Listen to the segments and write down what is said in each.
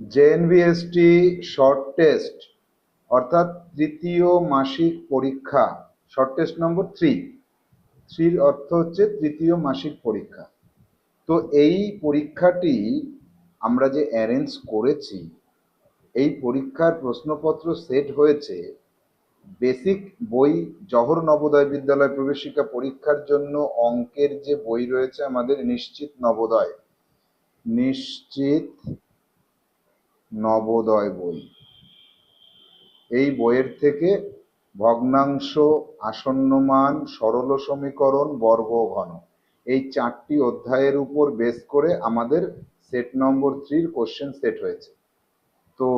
জেএনভিএসটি short test অর্থাৎ তৃতীয় মাসিক পরীক্ষা শর্ট টেস্ট নম্বর থ্রি থ্রির অর্থ হচ্ছে তৃতীয় মাসিক পরীক্ষা। তো এই পরীক্ষাটি আমরা যে অ্যারেঞ্জ করেছি, এই পরীক্ষার প্রশ্নপত্র সেট হয়েছে বেসিক বই জহর নবোদয় বিদ্যালয় প্রবেশিকা পরীক্ষার জন্য অঙ্কের যে বই রয়েছে আমাদের নিশ্চিত নবোদয়। নিশ্চিত নবোদয় বই। এই বইয়ের থেকে ভগ্নাংশ, আসন্নমান, সরল সমীকরণ, বর্গ ঘন। এই চারটি অধ্যায়ের উপর বেস করে আমাদের সেট নম্বর থ্রির কোশ্চেন সেট হয়েছে। তো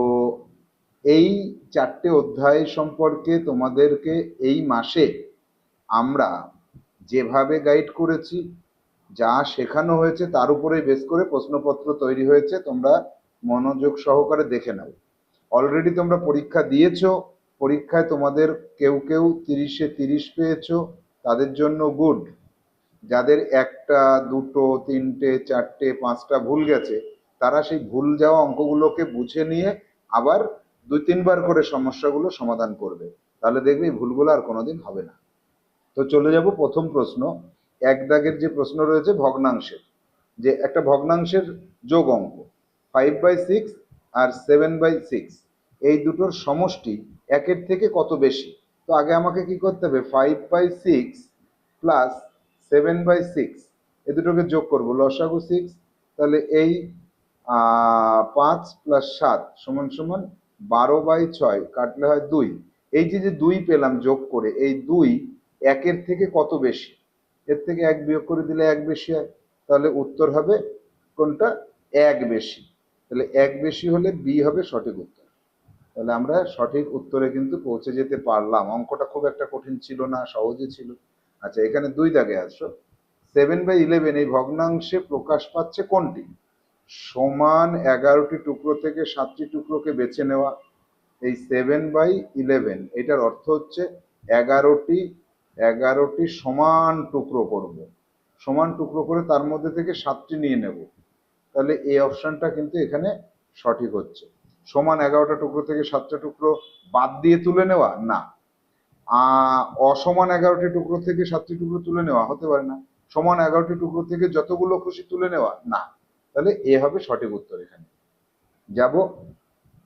এই চারটে অধ্যায় সম্পর্কে তোমাদেরকে এই মাসে আমরা যেভাবে গাইড করেছি, যা শেখানো হয়েছে, তার উপরে বেস করে প্রশ্নপত্র তৈরি হয়েছে, তোমরা মনোযোগ সহকারে দেখে নাও। অলরেডি তোমরা পরীক্ষা দিয়েছ, পরীক্ষায় তোমাদের কেউ কেউ তিরিশে তিরিশ পেয়েছ, তাদের জন্য গুড যাদের একটা, দুটো, তিনটে, চারটে, পাঁচটা ভুল গেছে, তারা সেই ভুল যাওয়া অঙ্কগুলোকে বুঝে নিয়ে আবার দুই তিনবার করে সমস্যাগুলো সমাধান করবে। তাহলে দেখবে এই ভুলগুলো আর কোনোদিন হবে না। তো চলে যাব প্রথম প্রশ্ন। এক দাগের যে প্রশ্ন রয়েছে ভগ্নাংশের, যে একটা ভগ্নাংশের যোগ অঙ্ক। ফাইভ বাই সিক্স আর সেভেন বাই সিক্স এই দুটোর সমষ্টি একের থেকে কত বেশি? তো আগে আমাকে কি করতে হবে? Five by six plus seven by six এ দুটোকে যোগ করব। লসাগু সিক্স তাহলে এই পাঁচ প্লাস সাত সমান সমান বারো বাই ছয়, কাটলে হয় দুই। এই যে যে দুই পেলাম যোগ করে, এই দুই একের থেকে কত বেশি? এর থেকে এক বিয়োগ করে দিলে এক বেশি হয়। তাহলে উত্তর হবে কোনটা? এক বেশি। তাহলে এক বেশি হলে বি হবে সঠিক উত্তর। তাহলে আমরা সঠিক উত্তরে কিন্তু পৌঁছে যেতে পারলাম। অঙ্কটা খুব একটা কঠিন ছিল না সহজে ছিল। আচ্ছা এখানে দুই দাগে আসো। সেভেন বাই ইলেভেন এই ভগ্নাংশে প্রকাশ পাচ্ছে কোনটি? সমান এগারোটি টুকরো থেকে সাতটি টুকরোকে বেছে নেওয়া। এই সেভেন বাই ইলেভেন এটার অর্থ হচ্ছে এগারোটি এগারোটি সমান টুকরো করব। সমান টুকরো করে তার মধ্যে থেকে সাতটি নিয়ে নেব। তাহলে এই অপশনটা কিন্তু এখানে সঠিক হচ্ছে। সমান এগারোটা টুকরো থেকে সাতটা টুকরো বাদ দিয়ে তুলে নেওয়া? না। অসমান এগারোটি টুকরো থেকে সাতটি টুকরো তুলে নেওয়া হতে পারে না। সমান এগারোটি টুকরো থেকে যতগুলো খুশি তুলে নেওয়া? না। তাহলে এ হবে সঠিক উত্তর এখানে। যাব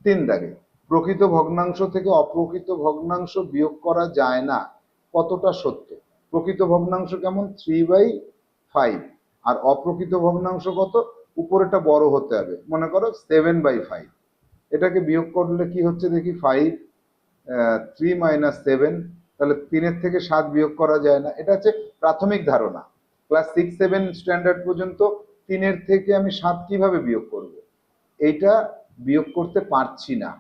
তিন দাগে। প্রকৃত ভগ্নাংশ থেকে অপ্রকৃত ভগ্নাংশ বিয়োগ করা যায় না। কতটা সত্য? প্রকৃত ভগ্নাংশ কেমন? থ্রি বাই ফাইভ আর অপ্রকৃত ভগ্নাংশ কত? উপরেটা বড় হতে হবে। মনে করো সেভেন বাই ফাইভ এটাকে বিয়োগ করলে কি হচ্ছে দেখি? ফাইভ থ্রি মাইনাস সেভেন তাহলে তিনের থেকে সাত বিয়োগ করা যায় না। এটা হচ্ছে প্রাথমিক ধারণা। ক্লাস সিক্স সেভেন স্ট্যান্ডার্ড পর্যন্ত তিনের থেকে আমি সাত কীভাবে বিয়োগ করব। এইটা বিয়োগ করতে পারছি না।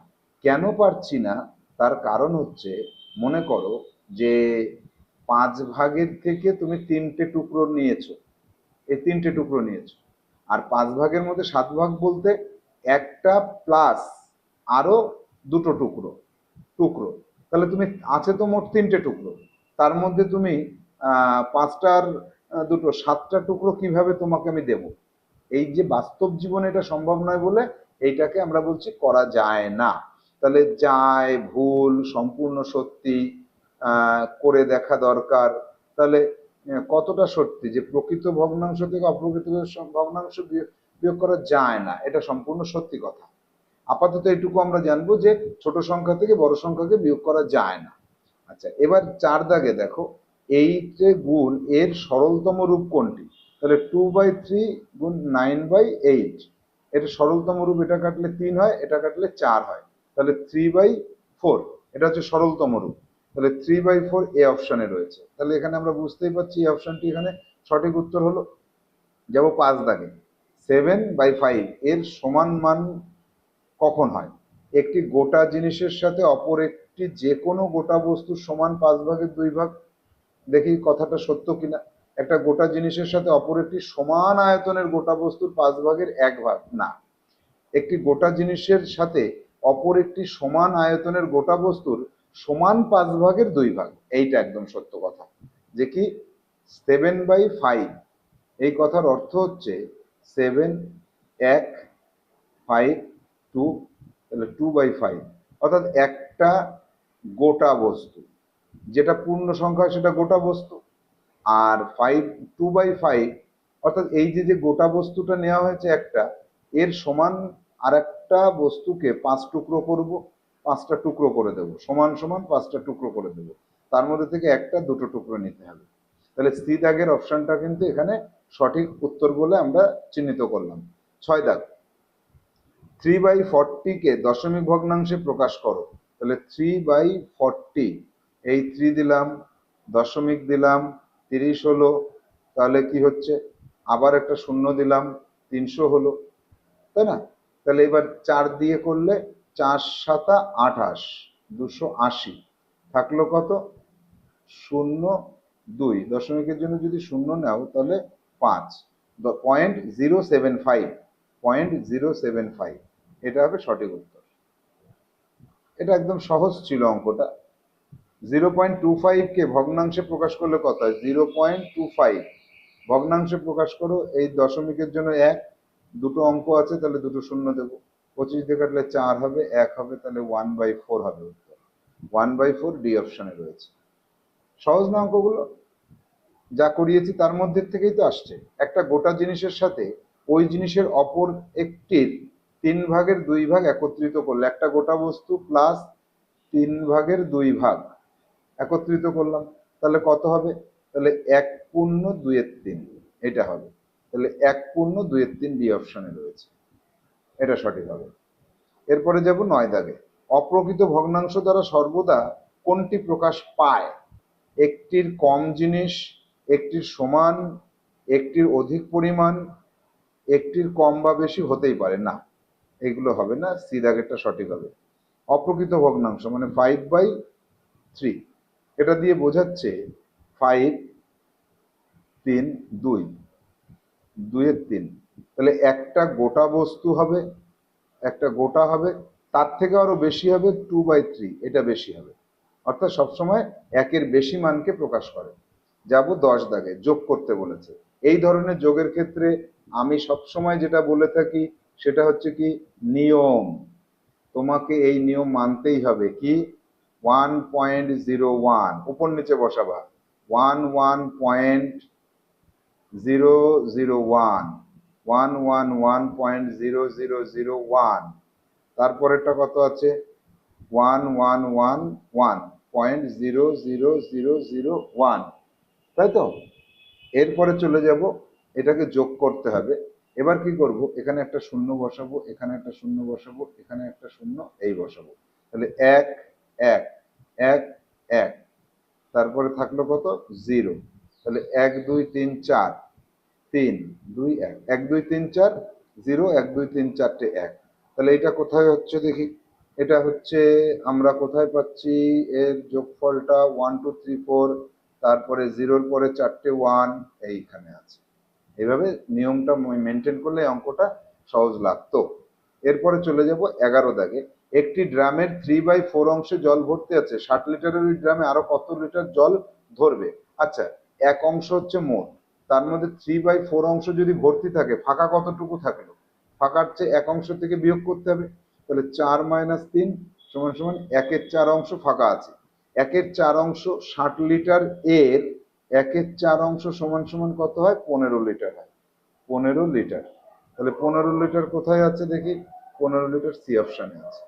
কেন পারছি না? তার কারণ হচ্ছে, মনে করো যে পাঁচ ভাগের থেকে তুমি তিনটে টুকরো নিয়েছো। এই তিনটে টুকরো নিয়েছো। আর পাঁচ ভাগের মধ্যে সাত ভাগ বলতে একটা প্লাস আরও দুটো টুকরো টুকরো। তাহলে তুমি, আছে তো মোট তিনটে টুকরো। তার মধ্যে তুমি পাঁচটার দুটো, সাতটা টুকরো কীভাবে তোমাকে আমি দেব? এই যে বাস্তব জীবনে এটা সম্ভব নয় বলে এইটাকে আমরা বলছি করা যায় না। তাহলে যায়, ভুল, সম্পূর্ণ সত্যি করে দেখা দরকার। তাহলে কতটা সত্যি যে প্রকৃত ভগ্নাংশ থেকে অপ্রকৃত ভগ্নাংশ বিয়োগ- করা যায় না? এটা সম্পূর্ণ সত্যি কথা। আপাতত এটুকু আমরা জানব যে ছোট সংখ্যা থেকে বড় সংখ্যাকে বিয়োগ করা যায় না। আচ্ছা এবার চার দাগে দেখো এই যে গুণ এর সরলতম রূপ কোনটি? তাহলে টু বাই থ্রি গুণ নাইন বাই এইট এটা সরলতম রূপ এটা কাটলে তিন হয়, এটা কাটলে চার হয়। তাহলে থ্রি বাই ফোর এটা হচ্ছে সরলতম রূপ। তাহলে থ্রি বাই ফোর এ অপশানে রয়েছে। তাহলে এখানে আমরা বুঝতেই পারছি এই অপশানটি এখানে সঠিক উত্তর হলো, যাব পাঁচ দাগে। সেভেন বাই ফাইভ এর সমান মান কখন হয়? একটি গোটা জিনিসের সাথে অপর একটি যে কোনো গোটা বস্তুর সমান পাঁচ ভাগের দুই ভাগ। দেখি কথাটা সত্য কিনা। একটা গোটা জিনিসের সাথে অপর একটি সমান আয়তনের গোটা বস্তুর পাঁচ ভাগের এক ভাগ। না। একটি গোটা জিনিসের সাথে অপর একটি সমান আয়তনের গোটা বস্তুর সমান পাঁচ ভাগের দুই ভাগ। এইটা একদম সত্য কথা। যে কি? সেভেন বাই ফাইভ এই কথার অর্থ হচ্ছে সেভেন এক ফাইভ টু তাহলে টু বাই ফাইভ অর্থাৎ একটা গোটা বস্তু। যেটা পূর্ণ সংখ্যা সেটা গোটা বস্তু। আর ফাইভ টু বাই ফাইভ অর্থাৎ এই যে যে গোটা বস্তুটা নেওয়া হয়েছে একটা, এর সমান আর একটা বস্তুকে পাঁচ টুকরো করব। পাঁচটা টুকরো করে দেব, সমান সমান পাঁচটা টুকরো করে দেব। তার মধ্যে থেকে একটা, দুটো টুকরো নিতে হবে। তাহলে স্থি দাগের অপশনটা কিন্তু এখানে সঠিক উত্তর বলে আমরা চিহ্নিত করলাম। ছয় দাগ। থ্রি বাই ফর্টিকে দশমিক ভগ্নাংশে প্রকাশ করো। তাহলে থ্রি বাই ফর্টি এই থ্রি দিলাম, দশমিক দিলাম, তিরিশ হলো, তাহলে কি হচ্ছে? আবার একটা শূন্য দিলাম, তিনশো হলো, তাই না? তাহলে এবার চার দিয়ে করলে চার সাতা আঠাশ, দুশো আশি। থাকল কত? শূন্য দুই। দশমিকের জন্য যদি শূন্য নাও, তাহলে পাঁচ। Point zero seven five point zero seven five এটা হবে সঠিক উত্তর। এটা একদম সহজ ছিল অঙ্কটা। জিরো পয়েন্ট টু ফাইভকে ভগ্নাংশে প্রকাশ করলে কত হয়? জিরো পয়েন্ট টু ফাইভ ভগ্নাংশে প্রকাশ করো, এই দশমিকের জন্য এক, দুটো অঙ্ক আছে, তাহলে দুটো শূন্য দেবো। পঁচিশ দিয়ে কাটলে চার হবে, এক হবে, তাহলে ওয়ান বাই ফোর হবে উত্তর। ওয়ান বাই ফোর ডি অপশনে রয়েছে। সহজ না অঙ্কগুলো? যা করিয়েছি তার মধ্যে থেকেই তো আসছে। একটা গোটা জিনিসের সাথে ওই জিনিসের অপর একটির তিন ভাগের দুই ভাগ একত্রিত করলে, একটা গোটা বস্তু প্লাস তিন ভাগের দুই ভাগ একত্রিত করলাম, তাহলে কত হবে? তাহলে এক পূর্ণ দুইয়ের তিন, এটা হবে। তাহলে এক পূর্ণ দুইয়ের তিন ডি অপশনে রয়েছে। এটা সঠিক হবে। এরপরে যাব নয় দাগে। অপ্রকৃত ভগ্নাংশ দ্বারা সর্বদা কোনটি প্রকাশ পায়? একটির কম জিনিস, একটির সমান, একটির অধিক পরিমাণ, একটির কম বা বেশি হতেই পারে। না, এগুলো হবে না, সি দাগেরটা সঠিক হবে। অপ্রকৃত ভগ্নাংশ মানে ফাইভ বাই থ্রি এটা দিয়ে বোঝাচ্ছে ফাইভ তিন, দুই, দুইয়ের তিন। তাহলে একটা গোটা বস্তু হবে, একটা গোটা হবে, তার থেকে আরও বেশি হবে টু বাই থ্রি এটা বেশি হবে। অর্থাৎ সবসময় একের বেশি মানকে প্রকাশ করে। যাব দশ দাগে, যোগ করতে বলেছে। এই ধরনের যোগের ক্ষেত্রে আমি সবসময় যেটা বলে থাকি, সেটা হচ্ছে কি, নিয়ম। তোমাকে এই নিয়ম মানতেই হবে কি ওয়ান পয়েন্ট জিরো ওয়ান উপর নিচে বসাবা। One one point zero zero one one one one point zero zero zero one তারপরেরটা কত আছে? One one one one point zero zero zero zero one তাই তো? এরপরে চলে যাব, এটাকে যোগ করতে হবে। এবার কি করব? এখানে একটা শূন্য বসাবো, এখানে একটা শূন্য বসাবো, এখানে একটা শূন্য, এই বসাবো। তাহলে এক এক এক এক। তারপরে থাকল কত? জিরো তাহলে এক, দুই, তিন, চার। তিন, দুই, এক। এক, দুই, তিন, চার, জিরো, এক, দুই, তিন, চারটে, এক। তাহলে এটা কোথায় হচ্ছে দেখি? এটা হচ্ছে আমরা কোথায় পাচ্ছি? এর যোগফলটা ওয়ান টু থ্রি ফোর তারপরে জিরোর পরে চারটে ওয়ান এইখানে আছে। এইভাবে নিয়মটা মেনটেন করলে অঙ্কটা সহজ লাগতো। এরপরে চলে যাব এগারো দাগে। একটি ড্রামের থ্রি বাই ফোর অংশে জল ভর্তি আছে। ষাট লিটারের ওই ড্রামে আরও কত লিটার জল ধরবে? আচ্ছা এক অংশ হচ্ছে মোট। তার মধ্যে থ্রি বাই ফোর অংশ যদি ভর্তি থাকে, ফাঁকা কতটুকু থাকল? ফাঁকার চেয়ে এক অংশ থেকে বিয়োগ করতে হবে। তাহলে চার মাইনাস তিন সমান সমান একের চার অংশ ফাঁকা আছে। একের চার অংশ ষাট লিটার এর, একের চার অংশ সমান সমান কত হয়? পনেরো লিটার হয়। পনেরো লিটার তাহলে পনেরো লিটার কোথায় আছে দেখি? পনেরো লিটার সি অপশানে আছে।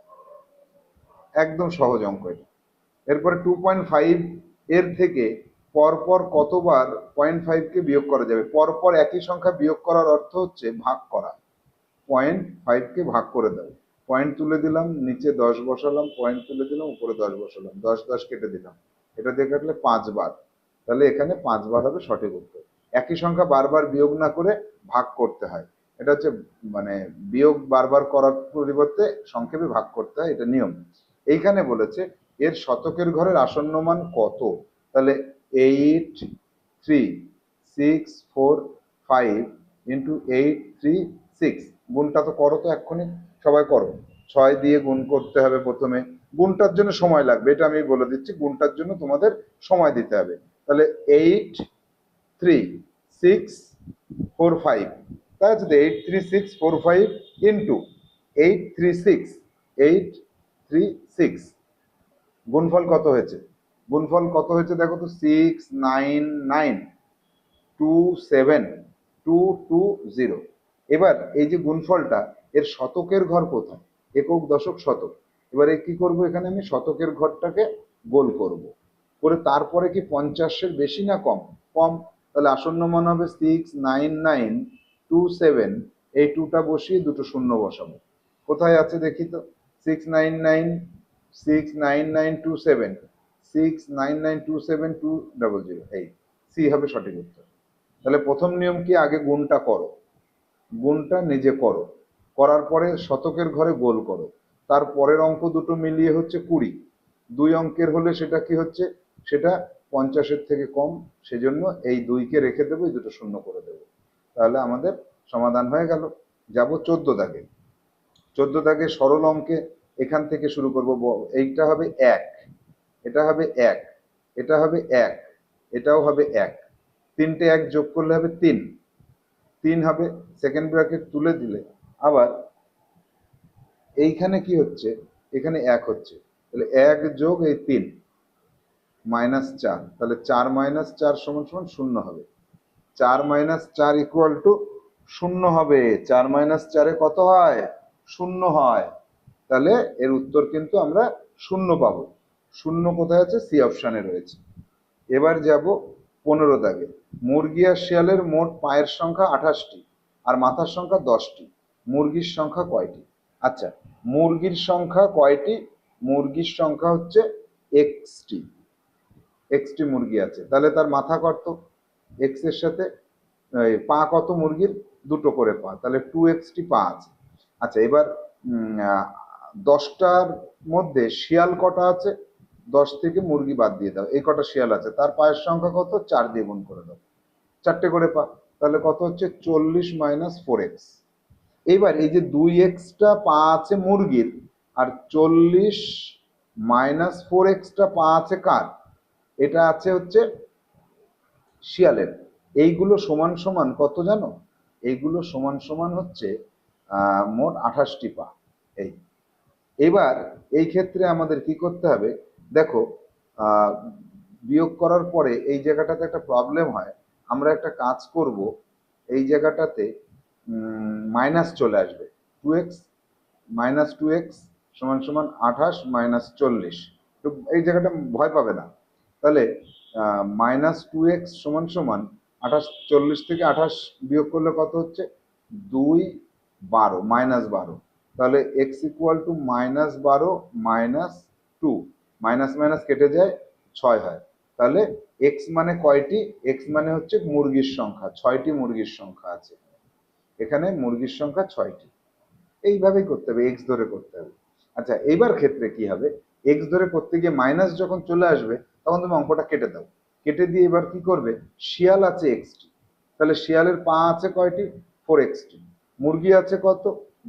একদম সহজ অঙ্ক এটা। এরপরে টু পয়েন্ট ফাইভ এর থেকে পরপর কতবার পয়েন্ট ফাইভকে বিয়োগ করা যাবে? পরপর একই সংখ্যা বিয়োগ করার অর্থ হচ্ছে ভাগ করা। পয়েন্ট ফাইভকে ভাগ করে দাও। পয়েন্ট তুলে দিলাম, নিচে দশ বসালাম পয়েন্ট তুলে দিলাম, উপরে দশ বসালাম। দশ দশ কেটে দিলাম। এটা দিয়ে কাটলে পাঁচবার। তাহলে এখানে পাঁচবার হবে সঠিক উত্তর। একই সংখ্যা বারবার বিয়োগ না করে ভাগ করতে হয়। এটা হচ্ছে মানে বিয়োগ বারবার করার পরিবর্তে সংক্ষেপে ভাগ করতে হয়, এটা নিয়ম। এইখানে বলেছে, এর শতকের ঘরের আসন্ন মান কত? তাহলে eight three six four five into eight three six গুণটা তো করো তো এক্ষুনি, সবাই করো। ছয় দিয়ে গুণ করতে হবে প্রথমে। গুণটার জন্য সময় লাগবে, এটা আমি বলে দিচ্ছি। গুণটার জন্য তোমাদের সময় দিতে হবে। তাহলে eight three six four five তাই আছে eight three six four five into eight three six eight three six গুণফল কত হয়েছে? গুণফল কত হয়েছে দেখো তো? Six nine nine two seven two two zero এবার এই যে গুণফলটা, এর শতকের ঘর কোথায়? একক দশক শতক। এবারে কি করব এখানে আমি? শতকের ঘরটাকে গোল করব। করে তারপরে কি পঞ্চাশের বেশি না কম? কম। তাহলে আসন্ন মান হবে six nine nine two seven এই টুটা বসিয়ে দুটো শূন্য বসাবো। কোথায় আছে দেখি তো? Six nine nine six nine nine two seven six nine nine two seven two double zero এই সি হবে সঠিক উত্তর। তাহলে প্রথম নিয়ম কি? আগে গুণটা করো। গুণটা নিজে করো। করার পরে শতকের ঘরে গোল করো। তার পরের অঙ্ক দুটো মিলিয়ে হচ্ছে কুড়ি। দুই অঙ্কের হলে সেটা কি হচ্ছে? সেটা পঞ্চাশের থেকে কম। সেজন্য এই দুইকে রেখে দেবো, এই দুটো শূন্য করে দেবো। তাহলে আমাদের সমাধান হয়ে গেল। যাব চোদ্দ দাগে। চোদ্দ দাগে সরল অঙ্কে এখান থেকে শুরু করব। এইটা হবে এক। এটা হবে এক, এটা হবে এক, এটাও হবে এক। তিনটে এক যোগ করলে হবে তিন। তিন হবে সেকেন্ড ব্র্যাকেট তুলে দিলে। আবার এইখানে কি হচ্ছে? এখানে এক হচ্ছে। তাহলে এক যোগ এই তিন মাইনাস চার। তাহলে চার মাইনাস চার সমান সমান শূন্য হবে। চার মাইনাস চার ইকুয়াল টু শূন্য হবে। চার মাইনাস চারে কত হয়? শূন্য হয়। তাহলে এর উত্তর কিন্তু আমরা শূন্য পাবো। শূন্য কোথায় আছে? সি অপশানে রয়েছে। এবার যাব পনেরো দাগে। মুরগি আর শিয়ালের মোট পায়ের সংখ্যা আঠাশটি আর মাথার সংখ্যা দশটি। মুরগির সংখ্যা কয়টি? আচ্ছা মুরগির সংখ্যা কয়টি? মুরগির সংখ্যা হচ্ছে এক্সটি। এক্সটি মুরগি আছে। তাহলে তার মাথা কত? এক্সের সাথে পা কত মুরগির? দুটো করে পা। তাহলে টু এক্সটি পা আছে। আচ্ছা এবার দশটার মধ্যে শিয়াল কটা আছে? দশ থেকে মুরগি বাদ দিয়ে দাও, এই কটা শিয়াল আছে, তার পায়ের সংখ্যা কত? চার দিয়ে গুণ করে দাও। চারটে করে পা, তাহলে কত হচ্ছে? চল্লিশ মাইনাস ফোর এক্স এইবার এই যে দুই এক্সটা পা আছে মুরগির, আর চল্লিশ মাইনাস ফোর এক্সটা পা আছে কার? এটা আছে হচ্ছে শিয়ালের। এইগুলো সমান সমান কত জানো? এইগুলো সমান সমান হচ্ছে মোট আঠাশটি পা। এই। এবার এই ক্ষেত্রে আমাদের কি করতে হবে? দেখো বিয়োগ করার পরে এই জায়গাটাতে একটা প্রবলেম হয়। আমরা একটা কাজ করব, এই জায়গাটাতে মাইনাস চলে আসবে। Two x minus two x সমান সমান আঠাশ মাইনাস চল্লিশ। তো এই জায়গাটা ভয় পাবে না। তাহলে মাইনাস টু এক্স সমান সমান আঠাশ, চল্লিশ থেকে আঠাশ বিয়োগ করলে কত হচ্ছে? দুই বারো মাইনাস বারো। তাহলে এক্স ইকুয়াল টু মাইনাস বারো মাইনাস টু মাইনাস মাইনাস কেটে যায়, ছয় হয়। তাহলে এক্স মানে কয়টি? এক্স মানে হচ্ছে মুরগির সংখ্যা, ছয়টি মুরগির সংখ্যা আছে। এখানে মুরগির সংখ্যা ছয়টি। এইভাবেই করতে হবে এক্স ধরে করতে হবে। আচ্ছা এইবার ক্ষেত্রে কি হবে? এক্স ধরে করতে গিয়ে মাইনাস যখন চলে আসবে, তখন তুমি অঙ্কটা কেটে দাও। কেটে দিয়ে এবার কি করবে? শিয়াল আছে এক্সটি তাহলে শিয়ালের পা আছে কয়টি? ফোর এক্সটি মুরগি আছে কত?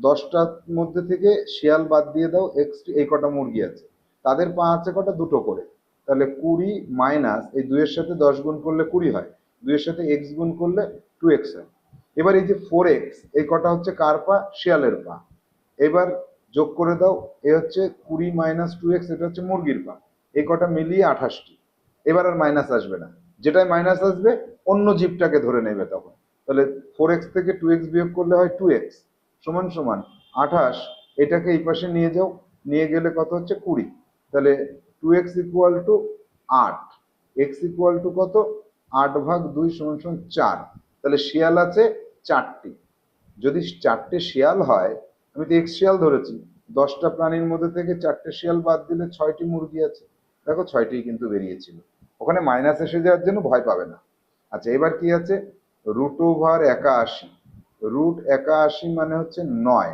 দশটার মধ্যে থেকে শিয়াল বাদ দিয়ে দাও এক্সটি এই কটা মুরগি আছে। তাদের পা আছে কটা? দুটো করে। তাহলে কুড়ি মাইনাস, এই দুইয়ের সাথে দশ গুণ করলে কুড়ি হয়। দুইয়ের সাথে এক্স গুণ করলে টু এক্স হয়। এবার এই যে ফোর এক্স, এই কটা হচ্ছে কার পা? শিয়ালের পা। এবার যোগ করে দাও, এ হচ্ছে কুড়ি মাইনাস টু এক্স, এটা হচ্ছে মুরগির পা। এই কটা মিলিয়ে আঠাশটি। এবার আর মাইনাস আসবে না। যেটাই মাইনাস আসবে, অন্য জীবটাকে ধরে নেবে তখন। তাহলে ফোর এক্স থেকে টু এক্স বিয়োগ করলে হয় টু এক্স। সমান সমান আঠাশ, এটাকে এই পাশে নিয়ে যাও। নিয়ে গেলে কত হচ্ছে? কুড়ি। তাহলে টু এক্স ইকুয়াল টু আট এক্স ইকুয়াল টু কত? আট ভাগ দুই সমান সমান চার। তাহলে শিয়াল আছে চারটি। যদি চারটে শিয়াল হয়, আমি তো এক্স শিয়াল ধরেছি। দশটা প্রাণীর মধ্যে থেকে চারটে শিয়াল বাদ দিলে ছয়টি মুরগি আছে। দেখো ছয়টি কিন্তু বেরিয়েছিল। ওখানে মাইনাস এসে যাওয়ার জন্য ভয় পাবে না। আচ্ছা এবার কি আছে? রুট ওভার একাশি। রুট একাশি মানে হচ্ছে নয়।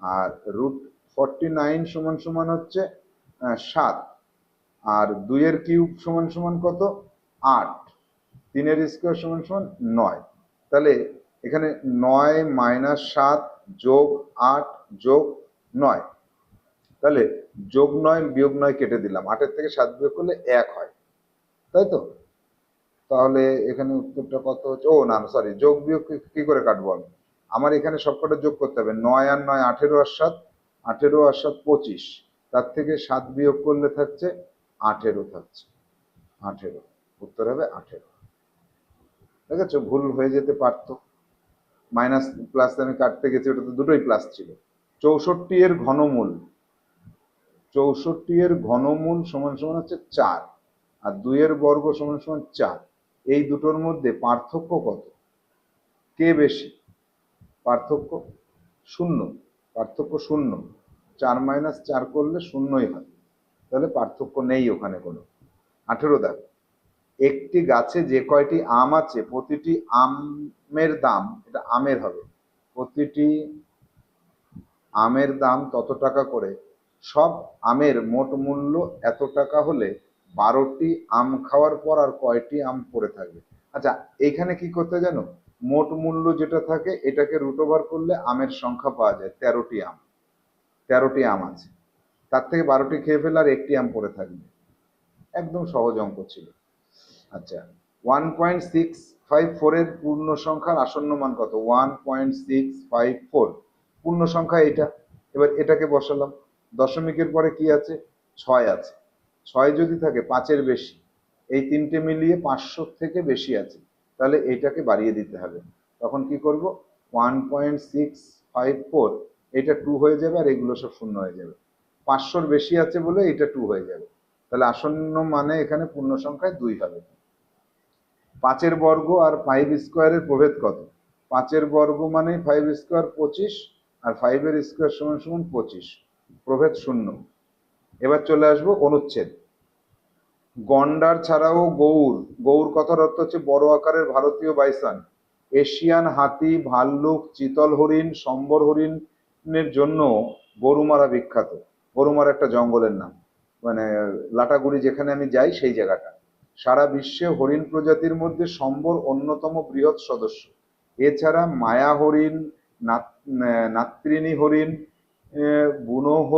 আর রুট ফর্টি নাইন সমান সমান হচ্ছে সাত। আর দুইয়ের কিউব সমান সমান কত? আট। তিনের স্কোয়ার সমান সমান নয়। তাহলে এখানে নয় মাইনাস সাত যোগ আট যোগ নয়। তাহলে যোগ নয় বিয়োগ নয় কেটে দিলাম। আটের থেকে সাত বিয়োগ করলে এক হয়। তাই তো? তাহলে এখানে উত্তরটা কত হচ্ছে? ও, না সরি যোগ বিয়োগ কি- করে কাটবো আমি? আমার এখানে সবকটা যোগ করতে হবে। নয় আর নয় আঠেরো আর সাত। আঠেরো আর সাত পঁচিশ। তার থেকে সাত বিয়োগ করলে থাকছে আঠেরো থাকছে। আঠেরো। উত্তর হবে আঠেরো। ঠিক আছে? ভুল হয়ে যেতে পারতো। মাইনাস প্লাস আমি কাটতে গেছি, ওটা তো দুটোই প্লাস ছিল। চৌষট্টি এর ঘনমূল। চৌষট্টি এর ঘনমূল সমান সমান হচ্ছে চার। আর দুইয়ের বর্গ সমান সমান চার। এই দুটোর মধ্যে পার্থক্য কত? কে বেশি? পার্থক্য শূন্য। পার্থক্য শূন্য। চার মাইনাস চার করলে শূন্যই হয়। তাহলে পার্থক্য নেই ওখানে কোনো। আঠেরো দাগ। একটি গাছে যে কয়টি আম আছে, প্রতিটি আমের দাম, এটা আমের হবে, প্রতিটি আমের দাম তত টাকা করে, সব আমের মোট মূল্য এত টাকা হলে বারোটি আম খাওয়ার পর আর কয়টি আম পড়ে থাকবে? আচ্ছা এখানে কি করতে জানো? মোট মূল্য যেটা থাকে, এটাকে রুট ওভার করলে আমের সংখ্যা পাওয়া যায় তেরোটি আম। তেরোটি আম আছে। তার থেকে বারোটি খেয়ে ফেলে আর একটি আম পড়ে থাকবে। একদম সহজ অঙ্ক ছিল। আচ্ছা ওয়ান পয়েন্ট সিক্স ফাইভ ফোরের পূর্ণ সংখ্যার আসন্ন মান কত? One point six five four পূর্ণ সংখ্যা এটা এবার এটাকে বসালাম। দশমিকের পরে কি আছে? ছয় আছে। ছয় যদি থাকে, পাঁচের বেশি। এই তিনটে মিলিয়ে পাঁচশো থেকে বেশি আছে। তাহলে এইটাকে বাড়িয়ে দিতে হবে। তখন কি করব? One point six five four এটা টু হয়ে যাবে আর এগুলো সব শূন্য হয়ে যাবে। পাঁচশোর বেশি আছে বলে এটা টু হয়ে যাবে। তাহলে আসন্ন মানে এখানে পূর্ণ সংখ্যায় দুই হবে। পাঁচের বর্গ আর ফাইভ স্কোয়ারের প্রভেদ কত? পাঁচের বর্গ মানে ফাইভ স্কোয়ার পঁচিশ আর ফাইভের স্কোয়ার সমান সমান পঁচিশ। প্রভেদ শূন্য। এবার চলে আসব অনুচ্ছেদ। গন্ডার ছাড়াও গৌর। গৌর কথার অর্থ হচ্ছে বড় আকারের ভারতীয় বাইসান। এশিয়ান হাতি, ভাল্লুক, চিতল হরিণ, সম্বর হরিণের জন্য গরুমারা বিখ্যাত। গরুমারা একটা জঙ্গলের নাম। মানে লাটাগুড়ি যেখানে আমি যাই সেই জায়গাটা। সারা বিশ্বে হরিণ প্রজাতির মধ্যে সম্বর অন্যতম বৃহৎ সদস্য। এছাড়া মায়া হরিণ নাত- আহ, নাত্রিনী হরিণ আহ, বুনো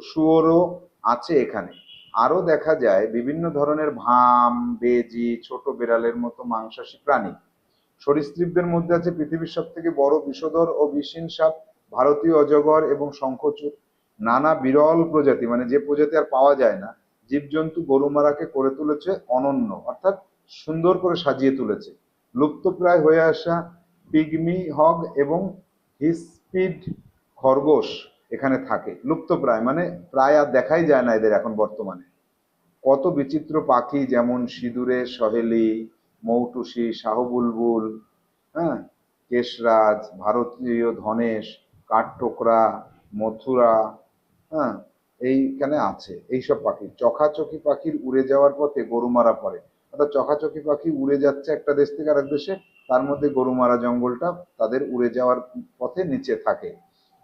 শুয়োরও আছে এখানে। আরও দেখা যায় বিভিন্ন ধরনের ভাম বেজি ছোট বিড়ালের মতো মাংসাশী প্রাণী। সরীসৃপদের মধ্যে আছে পৃথিবীর সব থেকে বড় বিষধর ও বিষীন সাপ ভারতীয় অজগর এবং শঙ্খচূড় নানা বিরল প্রজাতি মানে যে প্রজাতি আর পাওয়া যায় না, জীবজন্তু গরুমারাকে করে তুলেছে অনন্য, অর্থাৎ সুন্দর করে সাজিয়ে তুলেছে। লুপ্তপ্রায় হয়ে আসা পিগমি হগ এবং হিসপিড খরগোশ এখানে থাকে। লুপ্তপ্রায় মানে প্রায় আর দেখাই যায় না এদের এখন বর্তমানে। কত বিচিত্র পাখি, যেমন সিঁদুরে, সহেলি, মৌটুসি, শাহবুলবুল হ্যাঁ কেশরাজ, ভারতীয় ধনেশ কাঠঠোকরা মথুরা হ্যাঁ এইখানে আছে, এইসব পাখি। চখাচকি পাখির উড়ে যাওয়ার পথে গরুমারা পড়ে। অর্থাৎ চখাচকি পাখি উড়ে যাচ্ছে একটা দেশ থেকে আরেক দেশে, তার মধ্যে গরুমারা জঙ্গলটা তাদের উড়ে যাওয়ার পথে নিচে থাকে।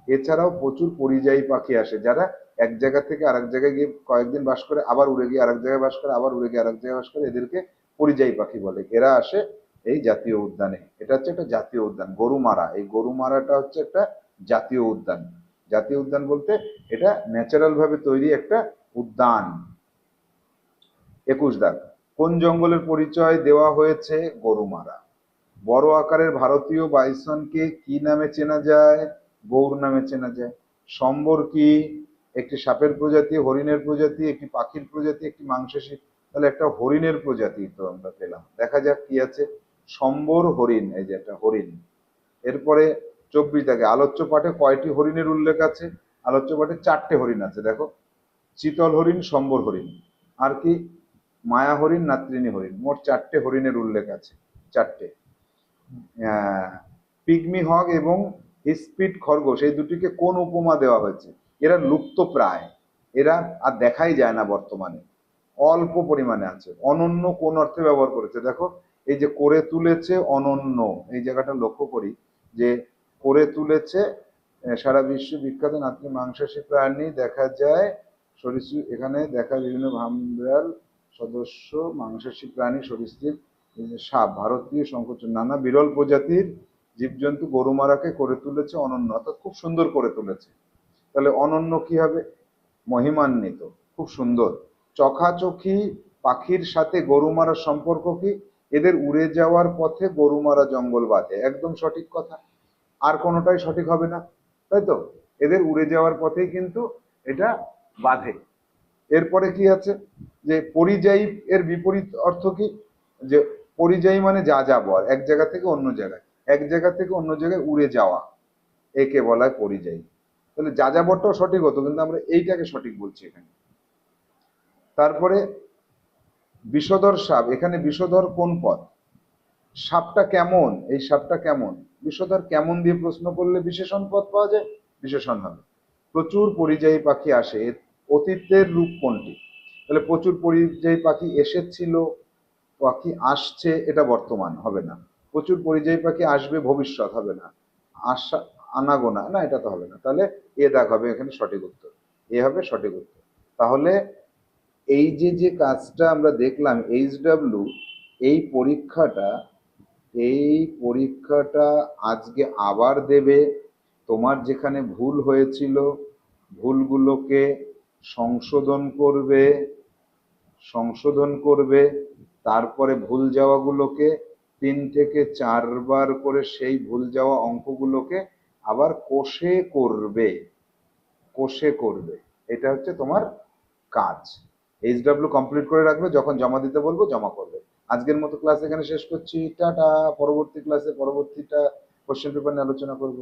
এছাড়াও প্রচুর পরিযায়ী পাখি আসে, যারা এক জায়গা থেকে আরেক জায়গায় গিয়ে কয়েকদিন বাস করে, আবার উড়ে গিয়ে আরেক জায়গায় বাস করে, আবার উড়ে গিয়ে আরেক জায়গায় বাস করে, এদেরকে পরিযায়ী পাখি বলে। এরা আসে এই জাতীয় উদ্যানে। এটা হচ্ছে একটা জাতীয় উদ্যান গরুমারা এই গরুমারাটা হচ্ছে একটা জাতীয় উদ্যান। জাতীয় উদ্যান বলতে এটা ন্যাচারাল ভাবে তৈরি একটা উদ্যান। একুশ দাগ। কোন জঙ্গলের পরিচয় দেওয়া হয়েছে গরুমারা? বড় আকারের ভারতীয় বাইসনকে কি নামে চেনা যায়? গৌর নামে চেনা যায়। সম্বর কি? একটি সাপের প্রজাতি, হরিণের প্রজাতি, একটি পাখির প্রজাতি, একটি মাংসাশী তাহলে একটা হরিণের প্রজাতি তো আমরা পেলাম। দেখা যাক কি আছে। সম্বর হরিণ, এই যে একটা হরিণ। এরপরে চব্বিশ দেখে। আলোচ্য পাঠে কয়টি হরিণের উল্লেখ আছে? আলোচ্য পাঠে চারটে হরিণ আছে, দেখো। চিতল হরিণ, সম্বর হরিণ। আর কি? মায়া হরিণ নাত্রিনী হরিণ। মোট চারটে হরিণের উল্লেখ আছে, চারটে। পিগমি হগ এবং স্পিড খরগোশ, এই দুটিকে কোন উপমা দেওয়া হয়েছে? এরা লুপ্ত প্রায়। এরা আর দেখাই যায় না বর্তমানে। অল্প পরিমাণে আছে। অনন্য কোন অর্থে ব্যবহার করেছে? দেখো, এই যে করে তুলেছে অনন্য। এই জায়গাটা লক্ষ্য করি যে করে তুলেছে সারা বিশ্ব বিখ্যাত নাতনি মাংসাশী প্রাণী। দেখা যায়, সরীসৃপ, এখানে দেখা বিভিন্ন ভামবিড়াল সদস্য মাংসাশী প্রাণী, সরীসৃপ সাপ, ভারতীয় সংকোচন, নানা বিরল প্রজাতির জীবজন্তু গরুমারাকে করে তুলেছে অনন্য, অর্থাৎ খুব সুন্দর করে তুলেছে। তাহলে অনন্য কি হবে? মহিমান্বিত, খুব সুন্দর। চখাচখি পাখির সাথে গরুমারার সম্পর্ক কি? এদের উড়ে যাওয়ার পথে গরুমারা জঙ্গল বাঁধে, একদম সঠিক কথা। আর কোনোটাই সঠিক হবে না, তাই তো? এদের উড়ে যাওয়ার পথেই কিন্তু এটা বাধে। এরপরে কি আছে? যে পরিযায়ী এর বিপরীত অর্থ কি? যে পরিযায়ী মানে যা যাবর এক জায়গা থেকে অন্য জায়গায়। এক জায়গা থেকে অন্য জায়গায় উড়ে যাওয়া, একে বলা হয় পরিযায়ী। তাহলে যা যাবরটাও সঠিক হতো, কিন্তু আমরা এইটাকে সঠিক বলছি এখানে। তারপরে বিষধর সাপ, এখানে বিষধর কোন পদ সাপটা কেমন? এই সাপটা কেমন? বিষধর কেমন দিয়ে প্রশ্ন করলে বিশেষণ পদ পাওয়া যায়? বিশেষণ হবে। প্রচুর পরিযায়ী পাখি আসে। অতীতের রূপ কোনটি? তাহলে প্রচুর পরিযায়ী পাখি এসেছিল, পাখি আসছে, এটা বর্তমান, হবে না। প্রচুর পরিযায়ী পাখি আসবে, ভবিষ্যৎ হবে না। আসা আনাগোনা, না, এটা তো হবে না। তাহলে এ দাগ হবে, এখানে সঠিক উত্তর। এ হবে সঠিক উত্তর। তাহলে এই যে যে কাজটা আমরা দেখলাম, এইচ ডাব্লিউ, এই পরীক্ষাটা এই পরীক্ষাটা আজকে আবার দেবে। তোমার যেখানে ভুল হয়েছিল, ভুলগুলোকে সংশোধন করবে সংশোধন করবে, তারপরে ভুল যাওয়াগুলোকে তিন থেকে চারবার করে সেই ভুল যাওয়া অঙ্কগুলোকে আবার কোষে করবে। কোষে করবে। এটা হচ্ছে তোমার কাজ। এইচ ডাব্লিউ কমপ্লিট করে রাখবে, যখন জমা দিতে বলব জমা করবে। আজকের মতো ক্লাস এখানে শেষ করছি। টাটা, পরবর্তী ক্লাসে পরবর্তীটা কোশ্চেন পেপার নিয়ে আলোচনা করব।